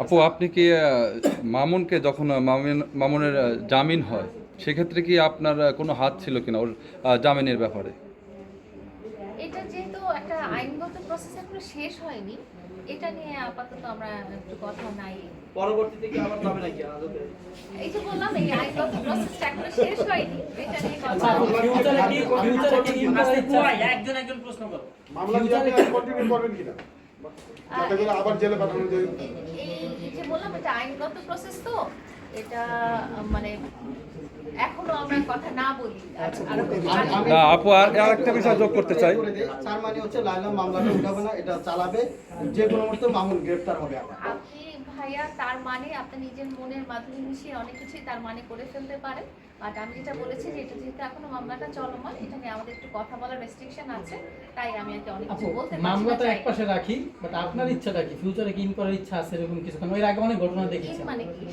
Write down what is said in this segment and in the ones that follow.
আপু আপনি কি মামুনকে যখন মামুন মামুনের জামিন হয় সেক্ষেত্রে কি আপনার কোনো হাত ছিল কিনা ওর জামিনের ব্যাপারে? এটা যেহেতু একটা আইনগত প্রসেস এখনও শেষ হয়নি এটা নিয়ে আপাতত আমরা একটু কথা নাই। পরবর্তীতে কি আবার যাবে নাকি আদতে? এই যে বললাম এই আইনগত প্রসেসটা এখনও শেষ হয়নি এটা নিয়ে কথা ফিউচারে কি ফিউচারে কি করার একজন একজন প্রশ্ন করো। মামলা কি আপনি কন্টিনিউ করবেন কিনা? যাতে করে আবার জেলে পাঠানো যায়। এই যে বললাম এটা আইনগত প্রসেস তো। এটা মানে এখনও আমরা কথা না বলি। আর- আর- না আপু আর আর একটা বিষয় যোগ করতে চাই। চার মানে হচ্ছে লাইলা মামলাটা উঠাবে না এটা চালাবে। যে কোনো মুহূর্তে মামুন গ্রেফতার হবে আবার। ভাইয়া তার মানে আপনি নিজের মনের মাধুরী মিশিয়ে অনেক কিছুই তার মানে করে ফেলতে পারেন। বাট আমি যেটা বলেছি যে এটা যেহেতু এখনও মামলাটা চলমান এটা নিয়ে আমাদের একটু কথা বলার রেস্ট্রিকশন আছে তাই আমি আর কি অনেক কিছু বলতে পারছি না মামলাটা। এক পাশে রাখি বাট আপনার ইচ্ছাটা কি? ফিউচারে কি ইন করার ইচ্ছা আছে এরকম কিছু? কারণ এর আগে অনেক ঘটনা দেখেছি। মানে কি?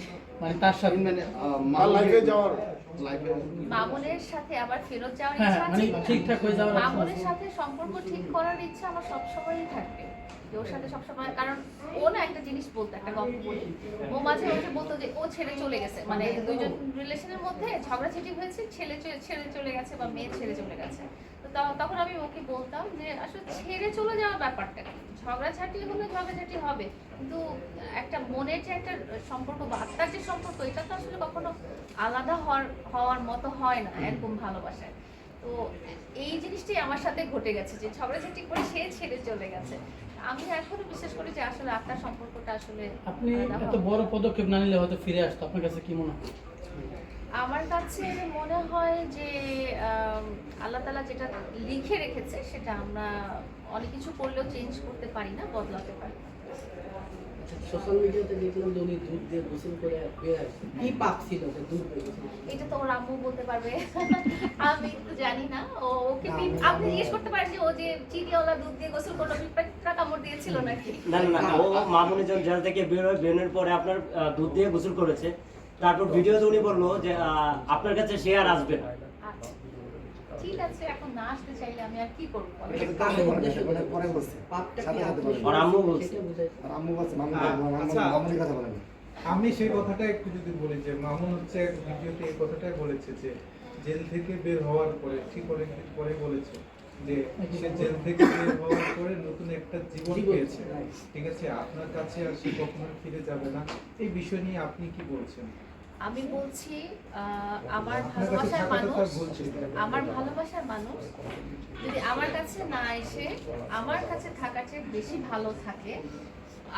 মানে তার সাথে মানে লাইফে যাওয়ার লাইফে মামুনের সাথে আবার ফেরত যাওয়ার হ্যাঁ ইচ্ছা মানে আছে ঠিকঠাক হয়ে যাওয়ার মামুনের সাথে সম্পর্ক ঠিক করার ইচ্ছা আমার সবসময়ই থাকবে। ওর সাথে সবসময় কারণ ও না একটা জিনিস বলতো, একটা গল্প বলি। ও মাঝে মাঝে বলতো যে ও ছেড়ে চলে গেছে। মানে দুইজন রিলেশনের মধ্যে ঝগড়াঝাটি হয়েছে, ছেলে ছেড়ে চলে গেছে বা মেয়ে ছেড়ে চলে গেছে। তো তখন আমি ওকে বলতাম যে, আসলে ছেড়ে চলে যাওয়ার ব্যাপারটা কি? ঝগড়াঝাটি হলে ঝগড়াঝাটি হবে। কিন্তু একটা মনের যে একটা সম্পর্ক বা যে সম্পর্ক, এটা তো আসলে কখনো আলাদা হওয়ার হওয়ার মতো হয় না এরকম ভালোবাসায়। তো এই জিনিসটাই আমার সাথে ঘটে গেছে যে ঝগড়াঝাটি করে সে ছেড়ে চলে গেছে। আমি এখনও বিশ্বাস করি যে আসলে আত্মার সম্পর্কটা আসলে আপনি এত বড় পদক্ষেপ না নিলে হয়তো ফিরে আসতো। আপনার কাছে কি মনে হয়? আমার কাছে মনে হয় যে আল্লাহ তালা যেটা লিখে রেখেছে সেটা আমরা অনেক কিছু করলেও চেঞ্জ করতে পারি না বদলাতে পারি না। সোশ্যাল মিডিয়াতে দেখলাম যে উনি দুধ দিয়ে গোসল করে বের আসছে কি পাপ ছিল যে দুধ দিয়ে গোসল এটা তো ওর আম্মু বলতে পারবে। আমি তো জানি না। ও ওকে আপনি জিজ্ঞেস করতে পারেন যে ও যে চিনিওয়ালা দুধ দিয়ে গোসল করল পিঁপড়া কামড় দিয়েছিল নাকি? না না না ও মামুনি যখন জেল থেকে বের হয় বেরোনোর পরে আপনার দুধ দিয়ে গোসল করেছে। তারপর ভিডিওতে উনি বলল যে আহ, আপনার কাছে সে আর আসবে না। ঠিক আছে এখন না আসতে চাইলে আমি আর কি করব? বলেন? পাপের উদ্দেশ্য পরে বলছে। পাপটা কি আপনি ওর আম্মু বলছে। সেটা বুঝাই আচ্ছা, আমি সেই কথাটা একটু যদি বলি যে মামুন হচ্ছে ভিডিওতে এই কথাটাই বলেছে যে জেল থেকে বের হওয়ার পরে ঠিক অনেক দিন পরে বলেছে যে সে জেল থেকে বের হওয়ার পরে নতুন একটা জীবন জীবন, পেয়েছে। ঠিক আছে? আপনার কাছে আর সে কখনো ফিরে যাবে না। এই বিষয় নিয়ে আপনি কি বলছেন? আমি বলছি আমার ভালোবাসার মানুষ আমার ভালোবাসার মানুষ যদি আমার কাছে না এসে আমার কাছে থাকার চেয়ে বেশি ভালো থাকে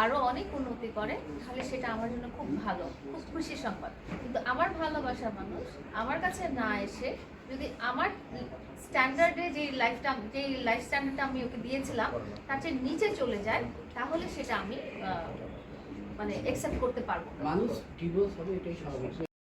আরও অনেক উন্নতি করে তাহলে সেটা আমার জন্য খুব ভালো খুব খুশি সংবাদ। কিন্তু আমার ভালোবাসার মানুষ আমার কাছে না এসে যদি আমার স্ট্যান্ডার্ডে যে লাইফটা যে লাইফ স্ট্যান্ডার্ডটা আমি ওকে দিয়েছিলাম তার চেয়ে নিচে চলে যায় তাহলে সেটা আমি মানে অ্যাকসেপ্ট করতে পারব মানুষ ডিভোর্স হবে এটাই স্বাভাবিক।